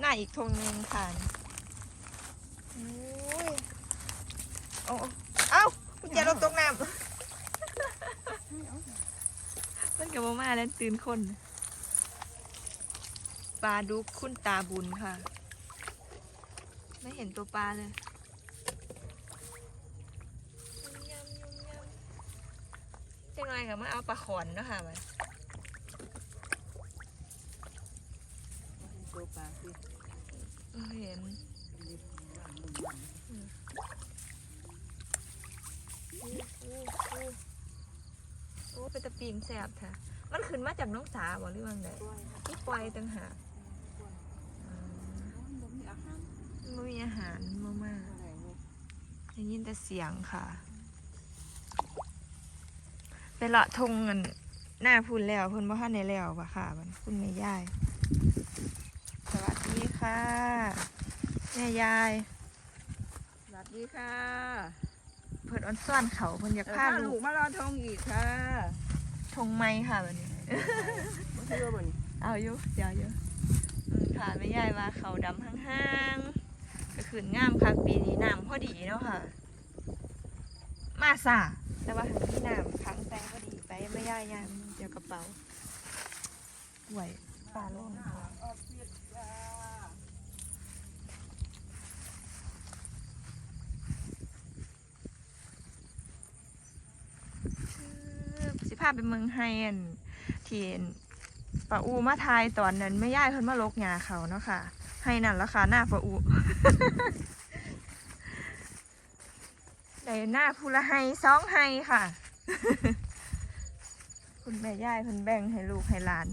หน้าอีกทงหนึงค่ะโอ้ยโอ้เอ้าคุณจะลงตกน้ำมันกับมาแล้วตื่นคนปลาดุกคุณตาบุญค่ะ ไม่เห็นตัวปลาเลยยำยำยำจังไรกับมาเอาปลาขอนเนาะค่ะมัน ตัวปลาสิ เอนโอ้เป็นตะปีงแสบแท้มันขึ้นมาจากน้องสาบ่หรือว่าไงนี่ปล่อยต่างหากมันบ่มีอาหารไม่มีอาหารมากอะไรเว้ยๆได้ยินแต่เสียงค่ะ ไปละทงเงินหน้าพูนแล้วเพุ่นบ่ทันในแล้วปะค่ะ มันคุณแม่ยาย สวัสดีค่ะ แม่ยายสวัสดีค่ะเพิ่นออนซ่อนเขาเพิ่นอยากเออพาพาลูลูกกมารอทงอีกค่ะทงไม้ค่ะแบบนี้ บ่เชื่อบ่นี่เอาอยู่เดี๋ยวอยู่อืมค่ะแม่ยายว่าเขาดำห้างๆก็คืนงามค่ะปีนี้น้ำพอดีเนาะค่ะ มาส่าแต่ว่าหาที่น้ำค้างแตงพอดีไปไม่ย่ายยามเดี๋ยวกระเป๋าไหวปลาโล่งค่ะ ออกเสียดจ้า สิพาไปเมืองไฮอันที่อันปะอูมาทายตอนนั้นไม่ย่ายเพิ่นมาลกหญ้าเขาเนาะค่ะ ให้นั่นราคาหน้าปะอูในหน้าพูละไฮสองไฮค่ะ คุณแม่ย่ายเพิ่นแบ่งให้ลูกให้หลาน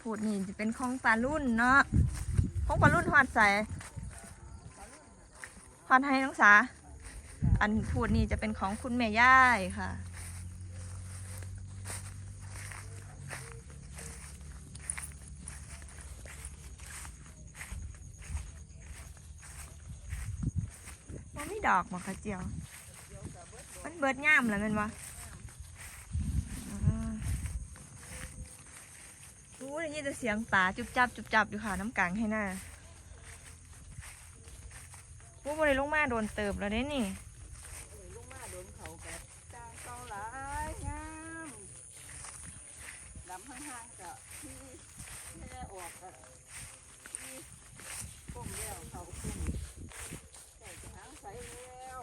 พูดนี่จะเป็นของปลารุ่นเนาะของปลารุ่นหอดใส่หอดให้น้องสา อันพูดนี่จะเป็นของคุณแม่ย่ายค่ะ มันไม่ดอกหมอคะเจียว มันเบิดง่ามแล้วแมันวะรู้ได้ยินแต่เสียงป่าจุบจับจุบจับอยู่ค่ะน้ำกลางให้หน้าวู้บริลงมาโดนเติบแล้วเด้นี่ เอ้ยลูกมาโดนเขากับจางเกาหลายงามดำห่างๆกับที่แม่ออกกับที่ก้มแล้วเขาก้มใส่จะหางใส่แล้ว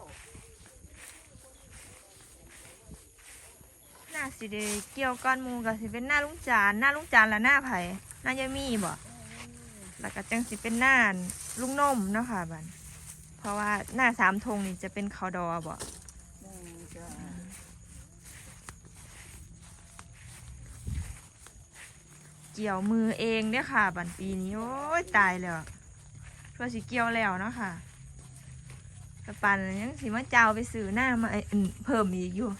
หน้า สิเดเกี่ยวก้อนมูกับสิเป็นหน้าลุงจานหน้าลุงจานและหน้าไผ่หน้ายายมีบ่แล้วก็จังสิเป็นหน้าลุงนมเนาะค่ะบันเพราะว่าหน้าสามธงนี่จะเป็นขาวดอบ่เกี่ยวมือเองเด้อค่ะ บันปีนี้โอ้ยตายแล้วเพื่อสิเกี่ยวแล้วเนาะค่ะปันยังสิมาเจ้าไปซื้อหน้ามาเพิ่มอีกอยู่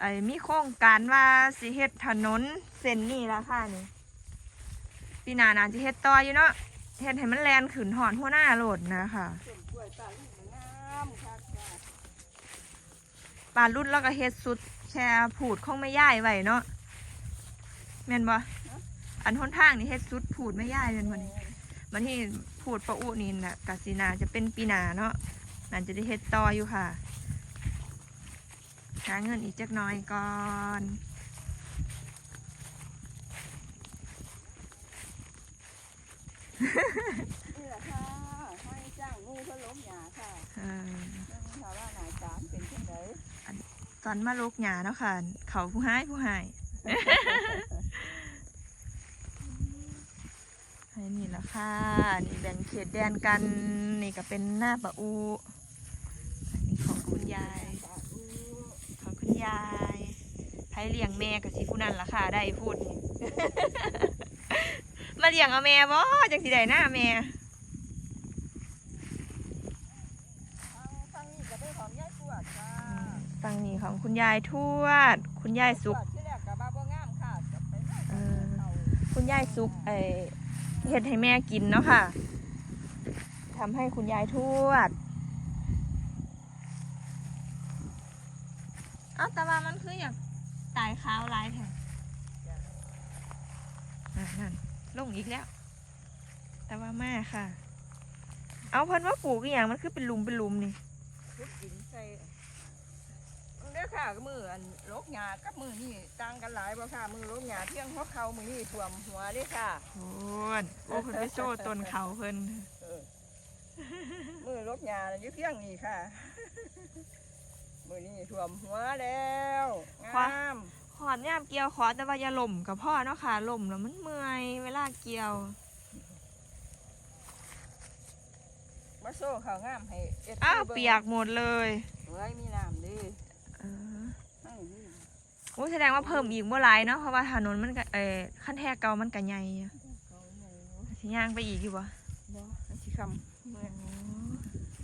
ไอ้มีโครงการว่าสิเฮ็ดถนนเส้นนี้ละค่ะนี่ปีหน้านาสิเฮ็ดต่ออยู่เนาะเฮ็ดให้มันแลนขึ้นหอนหัวหน้าโหลดนะคะต้นกล้วยตาลูกงามค่ะจ้ะปานรุ่นแล้วก็เฮ็ดสุดแชร์ผูดของไม่ย่ายไว้เนาะแม่นบ่อันหนทางนี่เฮ็ดสุดผูดไม่ย่ายแม่นบ่นี่มันที่ผูดประอุนี่น่ะกสินาจะเป็นปีนาเนาะนั่นจะได้เฮ็ดต่ออยู่ค่ะ หาเงินอีกจักหน่อยก่อนนี่แหละค่ะให้จ้างงูเพื่อล้มหยาค่ะเออนั่งค่ะว่าหนายสามเป็นเช่นไรตอนมาลูกหยาเนาะค่ะ เขาผู้หายผู้หายให้นี่ละค่ะ นี่แบ่งเขตแดนกัน นี่ก็เป็นหน้าปะอู อันนี้ของคุณยาย สาธุ ของคุณยาย ใครเลี้ยงแม่กับสิผู้นั้นละค่ะได้พูดนี่มาเลี้ยงเอาแม่บ่จังสิได้หน้าแม่เอาฟังนี่ก็ได้ของยายปวดค่ะฟังนี่ของคุณยายทวด คุณยายสุกปวดที่แรกกับบ้าบ่งามค่ะจะไปแม่เออเอาคุณยายซุกไอเห็ดให้แม่กินเนาะค่ะทำให้คุณยายทวดเอาแต่ว่ามันคืออย่าง ตายขาวหลายแท้จ้ะนั่นนั่นลงอีกแล้ว แต่ว่ามาค่ะ เอาเพิ่นว่าปลูกอหย่างมันคือเป็นหลุมเป็นหลุมนี่พุดกินใส่เด้อค่ะมืออันลกหญ้ากับมือนี่ต่างกันหลายบ่ค่ะ มือลกหญ้าเพียงหัวเข่ามือนี่ท่วมหัวเด้อค่ะโอ้นโอ้เพิ่นไปโซ่ต้นเขาเพิ่นเออมือลกหญ้าน่ะอยู่เพียงนี่ค่ะ มือนี่ท่วมหัวแล้วงามขอดยามเกี่ยวขอแต่ว่าอย่าล่มกับพ่อเนาะค่ะล่มแล้วมันเมื่อยเวลาเกี่ยวมาโซ่ข้าวงามให้เอ็ดอ้าวบิ่งเปียกหมดเลยเฮ้ยมีน้ำดิเออนั่นนี่โอ้แสดงว่าเพิ่มอีกเมื่อไรเนาะเพราะว่าถนนมันก็เออขั้นแท้เก่ามันก็ใหญ่อะเขาไหนสิย่างไปอีกอยู่บ่บ่อันที่คำเมื่อ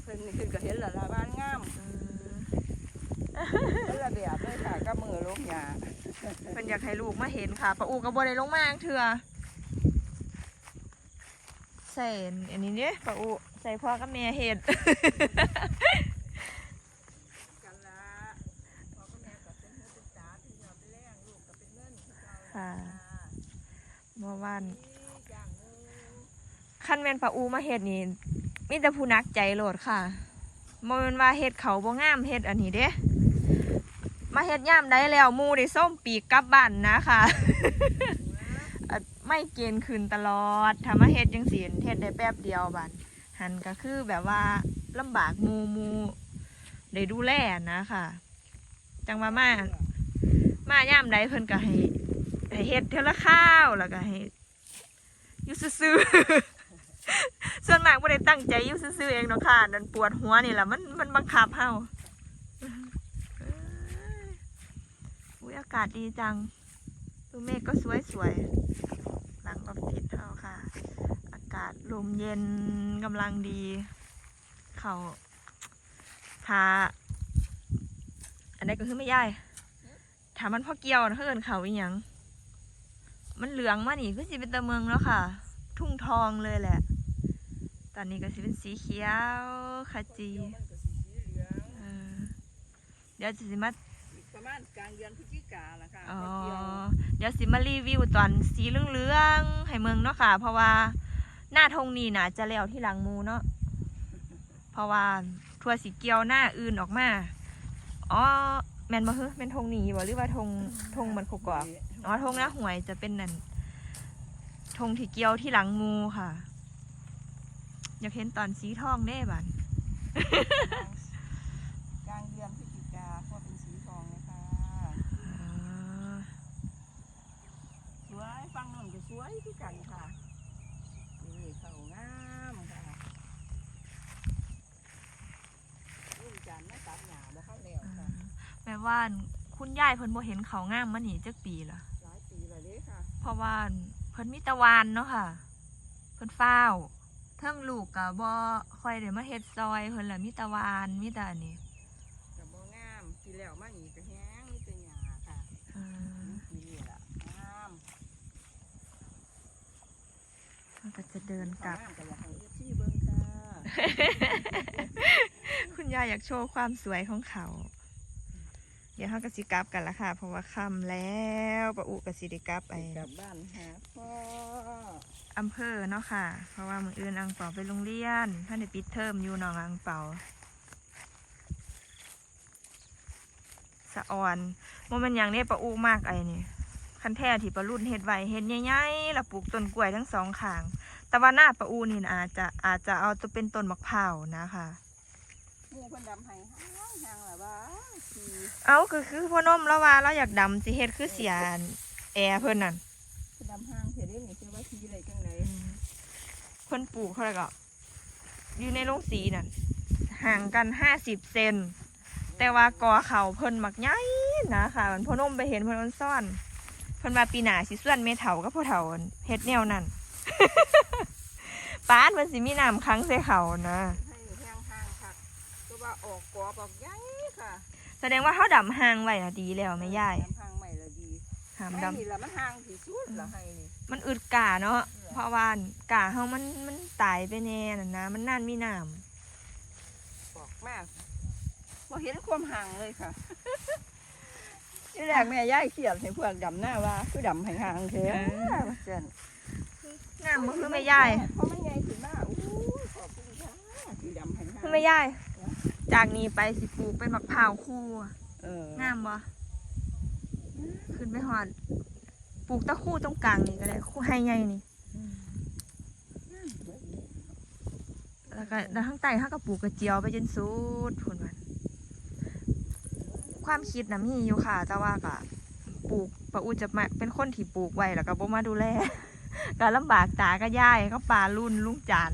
เพิ่นนี่ขึ้นก็เห็นและละบ้านงาม เออเป็นระเบียบเลยค่ะกับมือลกหญ้าเพิ่นอยากให้ลูกมาเห็นค่ะปะอูก็บ่ได้ลงมาเถื่อใส่อันนี้เนี่ยปะอูใส่พ่อกับแม่เห็ดกันละพ่อกับแม่ก็เป็นหูเป็นตาที่เราไปแล้งลูกก็เป็นเงินที่เราค่ะเมื่อวานอย่างหนึงขั้นแม่นปะอูมาเห็ดนี่มีแต่ผู้นักใจโหลดค่ะบ่แม่นว่าเห็ดเขาบ่งามเห็ดอันนี้เด้ มาเฮ็ดย่ามได้แล้วมูได้ส้มปีกกลับบ้านนะคะไม่เกณฑ์คืนตลอดถ้ามาเฮ็ดจังซี่เฮ็ดได้แป๊บเดียวบัดหันก็คือแบบว่าลำบากมูมูได้ดูแลนะค่ะ จังว่ามามาย่ามใดเพิ่นก็ให้ให้เฮ็ดเทละข้าวแล้วก็ให้อยู่ซื่อส่วนมากบ่ได้ตั้งใจยู่ซื่อเองเนาะค่ะนั่นปวดหัวนี่แหละมันมันบังคับเฮา อุ้ยอากาศดีจัง ดูเมฆก็สวยสวยๆหลังออฟฟิศเท่าค่ะ อากาศลมเย็นกำลังดี เขาทาอันนี้ก็คือไม่ย่ายถามมันพ่อเกี่ยวนะเพื่อนเขาอีหยัง มันเหลืองมานี่ก็สิเป็นตะเมืองแล้วค่ะ ทุ่งทองเลยแหละ ตอนนี้ก็สิเป็นสีเขียวขจีเดี๋ยวจะสิมา ประมาณกลางเดือนพฤศจิกาละค่ะอ๋อแป๊บเดียวเดี๋ยวสิมารีวิวตอนสีเหลืองๆให้เมืองเนาะค่ะ เพราะว่าหน้าทงนี้น่ะจะแล้วที่หลังหมูเนาะเพราะว่าทัวสีเกียวหน้าอื่นออกมาอ๋อแมนบ่ฮึแมนทงนี้บ่หรือว่าทงทงมันขกกอกอ๋อทงหน้าหวยจะเป็นนั่นทงที่เกียวที่หลังหมูค่ะ อยากเห็นตอนสีทองเด้บัน กลางเดือนพฤศจิกาเพราะเป็นสีทองนะคะ อ๋อ สวยฟังนนก็ส วยที่กันค่ะนี่เขางามค่ะรุ่นจันทร์มาตัดหญ้าบ่เข้าแล้วค่ะแม่ว่าคุณยายเพิ่นบ่เห็นเขางามมานี่จักปีละหลายปีแล้วเด้ค่ะ เพราะว่าเพิ่นมีแตะวานเนาะค่ะ เพิ่นฟ้าวเทิงลูกก็บ่ค่อยได้มาเฮ็ดซอยเพิ่นล่ะมีแตะวานมีแต่อันนี้กับบ่งามปีแล้วมานี่ก็แห้งมีแต่หญ้าค่ะเออปีนี้ล่ะงาม มันก็จะเดินกลับงามก็อยากให้เอฟซีเบิ่งค่ะคุณยายอยากโชว์ความสวยของเขา เดี๋ยวเขาก็สิกลับกันละค่ะ เพราะว่าค่ำแล้วปะอุก็สิได้กลับไปกลับบ้านหาพ่ออำเภอเนาะค่ะ เพราะว่ามื้ออื่นอังเปาไปโรงเรียนท่านได้ปิดเทอมอยู่หนองอังเปาสะออนว่ามันอย่างนี้ปะอูมากไอ้นี่ คันแท้ที่ปะรุ่นเฮ็ดไว้เฮ็ดใหญ่ๆแล้วปลูกต้นกล้วยทั้งสองข้าง แต่ว่าหน้าปะอูนี่น่ะอาจจะอาจจะเอาตัวเป็นต้นมะพร้าวนะคะหมู่เพิ่นดำให้ห่างห่างล่ะว่าสีเอาก็คือพ่อนมแล้วว่าเราอยากดำสิเฮ็ดคือเสียแอร์เพิ่นนั่นเพิ่นดำห่างเสียได้นี่เสียว่าสีอะไรจังไดเพิ่นปลูกเท่าไหร่ก็อยู่ในโรงสีนั่นห่างกันห้าสิบเซนแต่ว่ากอเขาเพิ่นมักใหญ่นะค่ะมันพ่อนมไปเห็นเพิ่นมันซ่อน เพิ่นมาปีหน้าสิส่วนเมเถากับพ่อเถาเฮ็ดแนวนั้นป้านมันสิมีน้ำค้างใส่เขานะให้ห่างห่างค่ะตัวว่าออกกอบออกใหญ่ค่ะแสดงว่าเขาดำห่างไว้น่ะดีแล้วแม่ยายดำห่างใหม่ละดีหามให้ดำนี่ละมันห่างที่สุดละให้นี่มันอึดกาเนาะเพราะว่ากาเฮามันมันตายไปแน่น่ะนะมันนานมีน้บอกมากบ่เห็นความห่างเลยค่ะำ ที่แรกแม่ย้ายเขียนให้พวกดำหน้าว่า คือดำห่างๆเถอะว่าซั่นงามบ่คือแม่ยายเพราะมันใหญ่ขึ้นมาอู้ยขอบคุณค่ะที่ดำห่างๆคือแม่ยายจากนี้ไปสิปลูกเป็นมะพร้าวคู่อะเอองามบ่ขึ้นไปหอดปลูกตะคู่ตรงกลางนี่ก็ได้คู่ให้ใหญ่นี่แล้วก็แล้วข้างใต้เขาก็ปลูกกระเจียวไปจนสุดผลมัน ความคิดนะมีอยู่ค่ะ แต่ว่าก็ปลูกปะอูจะมาเป็นคนที่ปลูกไว้แล้วก็บ่มาดูแลก็ลำบากตาก็ย่ายเขาป่ารุ่นลุงจาน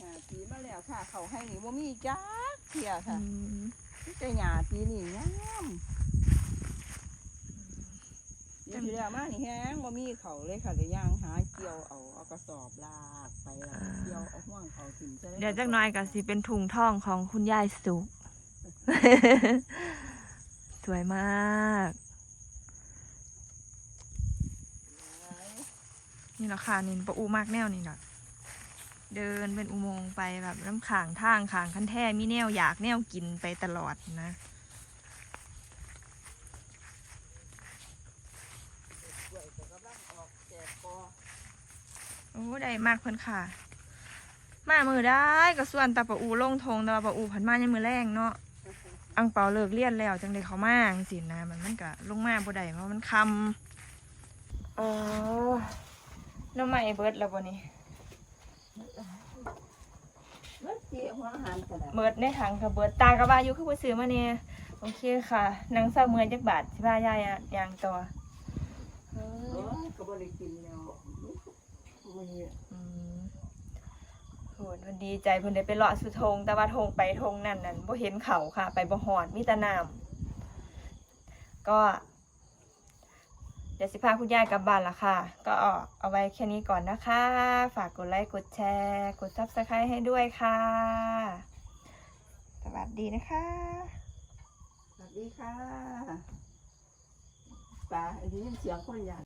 หญ้าปีมาแล้วค่ะ เขาให้นี่บ่มีจักเที่ยค่ะอืมมีแต่หญ้าปีนี่งามอยู่ที่แล้วมานี่แฮงบ่มีเขาเลยค่ะเลยย่างหาเกี่ยวเอาเอากระสอบลากไปแล้วก็เกี่ยวเอาห่วงเขาถิ่มใส่เดี๋ยวจักหน้อยก็สิเป็นถุงท่องของคุณยายสุก สวยมากนี่แหละค่ะนี่ปะอูมากแนวนี่แหละเดินเป็นอุโมงค์ไปแบบน้ำขางทางขางคันแท่มีแนวอยากแนวกินไปตลอดนะโอ้ได้มากเพิ่นค่ะ มามือได้ก็ส่วนตาปะอูลงทงตาปะอูผันมายังมือแรงเนาะ อังเปาเลิกเรียนแล้วจังเลยเขามาจังสินะมันมันก็ลงมาบ่ได้เพราะมันคำเออน้ำใหม่เบิดแล้วบ่นี่เมื่อกี้หัวอาหารกระดาษเบิดในถังค่ะเบิดตากระบาอยู่คือบ่ซื้อมาเนี่ยโอเคค่ะนางเศร้าเมื่อยจักบาทสิพายายอะยางต่อเอเอออก็บ่ได้กินแล้วมื้อนี้อืม โหดมันดีใจเพิ่นได้ไปเลาะสุทง แต่ว่าทงไปทงนั่นนั่นบ่เห็นเขาค่ะ ไปบ่ฮอดมีแต่น้ำก็เดี๋ยวสิพาคุณยายกลับบ้านละค่ะ ก็เอาเอาไว้แค่นี้ก่อนนะคะ ฝากกดไลค์กดแชร์ กด Subscribe ให้ด้วยค่ะ สวัสดีนะคะ สวัสดีค่ะป่าอันนี้เสียงคนอยาก